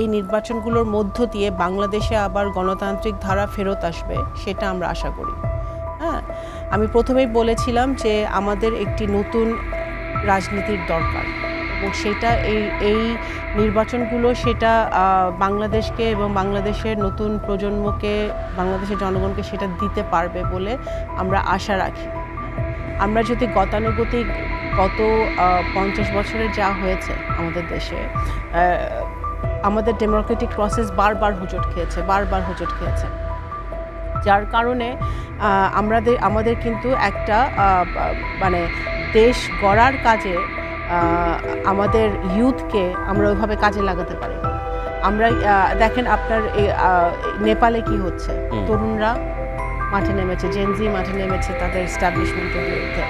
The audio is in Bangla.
এই নির্বাচনগুলোর মধ্য দিয়ে বাংলাদেশে আবার গণতান্ত্রিক ধারা ফেরত আসবে, সেটা আমরা আশা করি। হ্যাঁ আমি প্রথমেই বলেছিলাম যে আমাদের একটি নতুন রাজনীতির দরকার। এবং সেটা এই এই নির্বাচনগুলো সেটা বাংলাদেশকে এবং বাংলাদেশের নতুন প্রজন্মকে, বাংলাদেশের জনগণকে সেটা দিতে পারবে বলে আমরা আশা রাখি। আমরা যদি গতানুগতিক গত পঞ্চাশ বছরে যা হয়েছে আমাদের দেশে আমাদের ডেমোক্রেটিক প্রসেস বারবার হোঁচট খেয়েছে বারবার হোঁচট খেয়েছে। যার কারণে আমাদের আমাদের কিন্তু একটা মানে দেশ গড়ার কাজে আমাদের ইউথকে আমরা ওইভাবে কাজে লাগাতে পারি। আমরা দেখেন আপনার নেপালে কি হচ্ছে? তরুণরা মাঠে নেমেছে জেনজি মাঠে নেমেছে তাদের এস্টাবলিশমেন্টের বিরুদ্ধে।